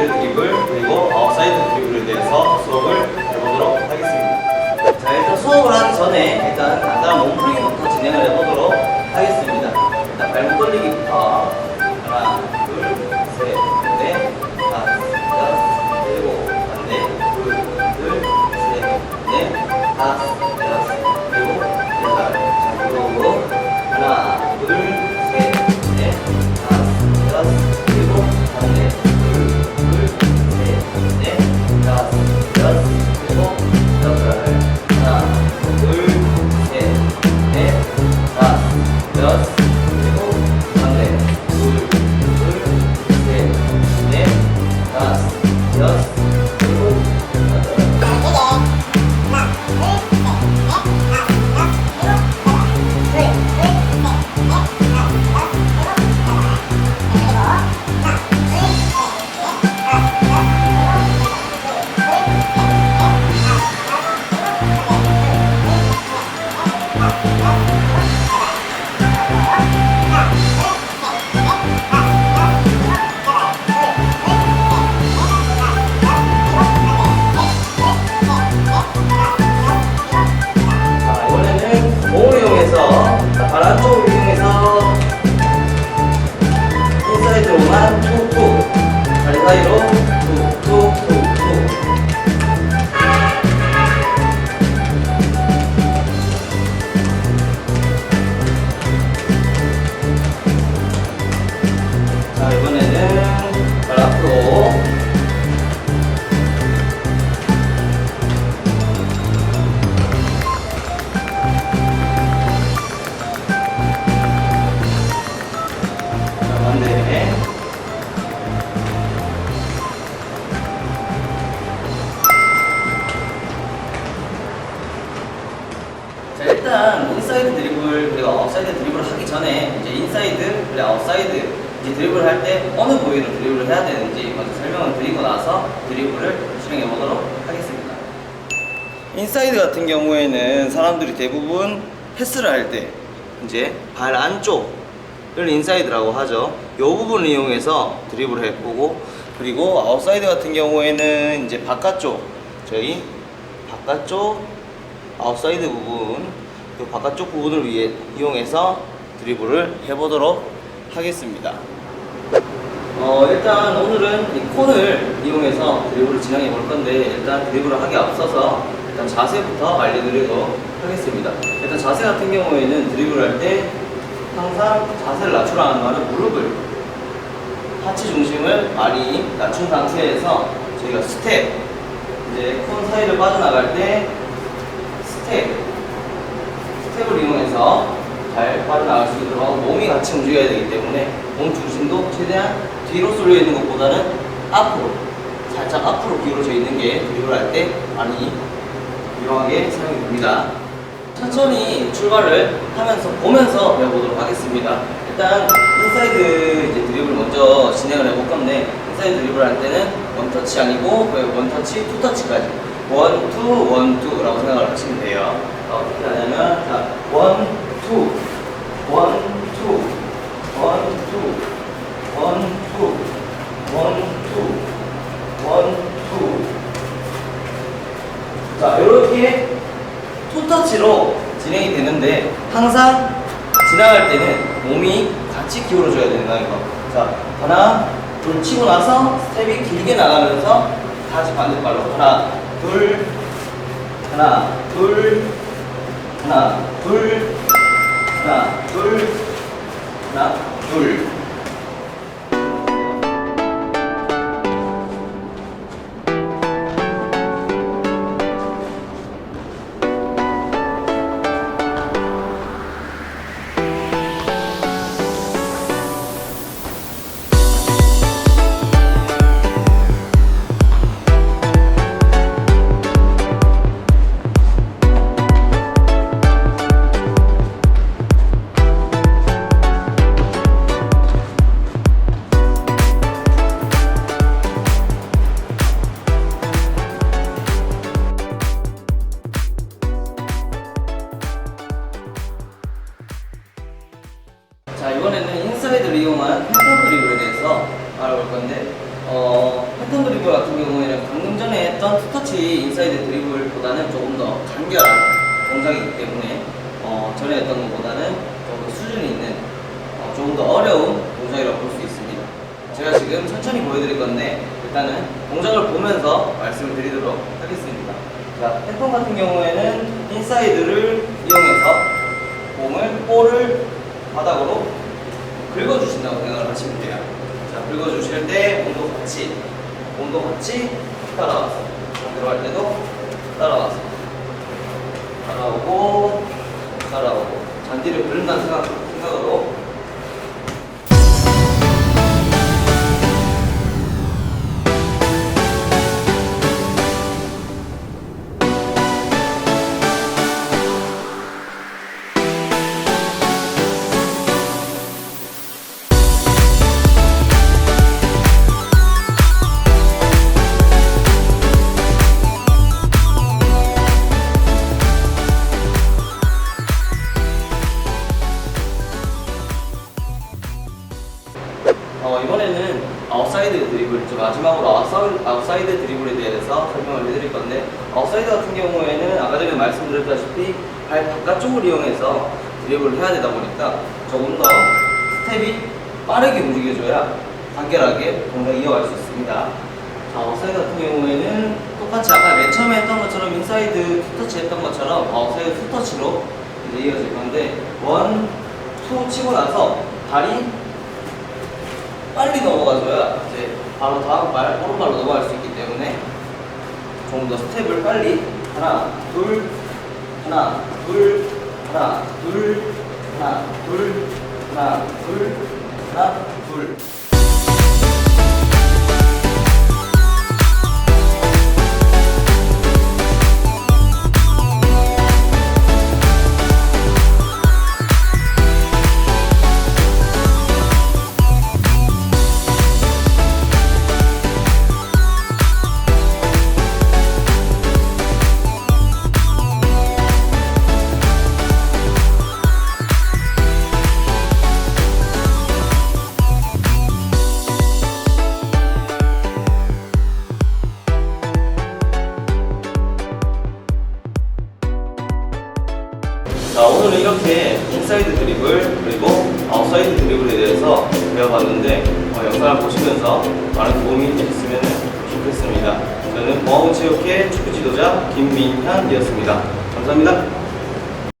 인사이드 드리블 그리고 아웃사이드 드리블에 대해서 수업을 해보도록 하겠습니다. 자 일단 수업을 하기 전에 일단 간단한 몸풀기부터 진행을 해보도록 하겠습니다. 일단 발목 돌리기부터 하나, 둘, 셋, 넷, 다섯, 여섯, 일곱, 반대, 둘, 둘, 셋, 넷, 다섯, 자, 이번에는 공을 이용해서 안쪽을 이 드리블을 할때 어느 부위로 드리블을 해야 되는지 먼저 설명을 드리고 나서 드리블을 실행해 보도록 하겠습니다. 인사이드 같은 경우에는 사람들이 대부분 패스를 할 때 이제 발 안쪽을 인사이드라고 하죠. 이 부분을 이용해서 드리블을 해보고 그리고 아웃사이드 같은 경우에는 이제 바깥쪽 저희 바깥쪽 아웃사이드 부분 그 바깥쪽 부분을 위해 이용해서 드리블을 해보도록 하겠습니다. 어 일단 오늘은 이 콘을 이용해서 드리블을 진행해 볼 건데 일단 드리블을 하기 앞서서 일단 자세부터 알려드리도록 하겠습니다. 일단 자세 같은 경우에는 드리블을 할때 항상 자세를 낮추라는 말은 무릎을 하체 중심을 많이 낮춘 상태에서 저희가 스텝 이제 콘 사이를 빠져나갈 때 스텝 스텝을 이용해서 잘 빠져나갈 수 있도록 몸이 같이 움직여야 되기 때문에 몸 중심도 최대한 뒤로 쏠려 있는 것보다는 앞으로 살짝 앞으로 기울어져 있는 게 드리블 할때 많이 유용하게 사용이 됩니다. 천천히 출발을 하면서 보면서 배워보도록 하겠습니다. 일단 인사이드 이제 드리블 먼저 진행을 해볼 건데 인사이드 드리블 할 때는 원터치 아니고 원터치, 투터치까지 원, 투, 원, 투라고 생각을 하시면 돼요. 자, 어떻게 하냐면 자, 원, 투, 원, 투, 원, 투, 원, 투, 원, 투, 원, 투. 자, 이렇게 투터치로 진행이 되는데 항상 지나갈 때는 몸이 같이 기울어져야 된다는 거. 자, 하나, 둘 치고 나서 스텝이 길게 나가면서 다시 반대발로 하나, 둘, 하나, 둘, 하나, 둘, 하나, 둘, 하나, 둘. 자 드리블보다는 조금 더 간결한 동작이기 때문에 어, 전에 했던 것보다는 조금 더 수준이 있는 어, 조금 더 어려운 동작이라고 볼 수 있습니다. 제가 지금 천천히 보여드릴 건데 일단은 동작을 보면서 말씀을 드리도록 하겠습니다. 자, 패턴 같은 경우에는 인사이드를 이용해서 공을 볼을 바닥으로 긁어주신다고 생각을 하시면 돼요. 자, 긁어주실 때 온도 같이, 온도 같이 따라와서 들어갈 때도 따라와서 따라오고 따라오고. 잔디를 긁는다는 생각, 어, 이번에는 아웃사이드 드리블, 저 마지막으로 아웃사이드, 아웃사이드 드리블에 대해서 설명을 해드릴 건데 아웃사이드 같은 경우에는 아까 전에 말씀드렸다시피 발 바깥쪽을 이용해서 드리블을 해야 되다 보니까 조금 더 스텝이 빠르게 움직여줘야 간결하게 동작을 이어갈 수 있습니다. 자, 아웃사이드 같은 경우에는 똑같이 아까 맨 처음에 했던 것처럼 인사이드 투터치 했던 것처럼 아웃사이드 투터치로 이제 이어질 건데 원, 투 치고 나서 발이 빨리 넘어가줘야 이제 바로 다음 발 오른발로 넘어갈 수 있기 때문에 조금 더 스텝을 빨리 하나 둘 하나 둘 하나 둘 하나 둘 하나 둘 하나 둘. 자 오늘은 이렇게 인사이드 드리블 그리고 아웃사이드 드리블에 대해서 배워봤는데 어, 영상을 보시면서 많은 도움이 됐으면 좋겠습니다. 저는 보아체육회 축구 지도자 김민현이었습니다. 감사합니다.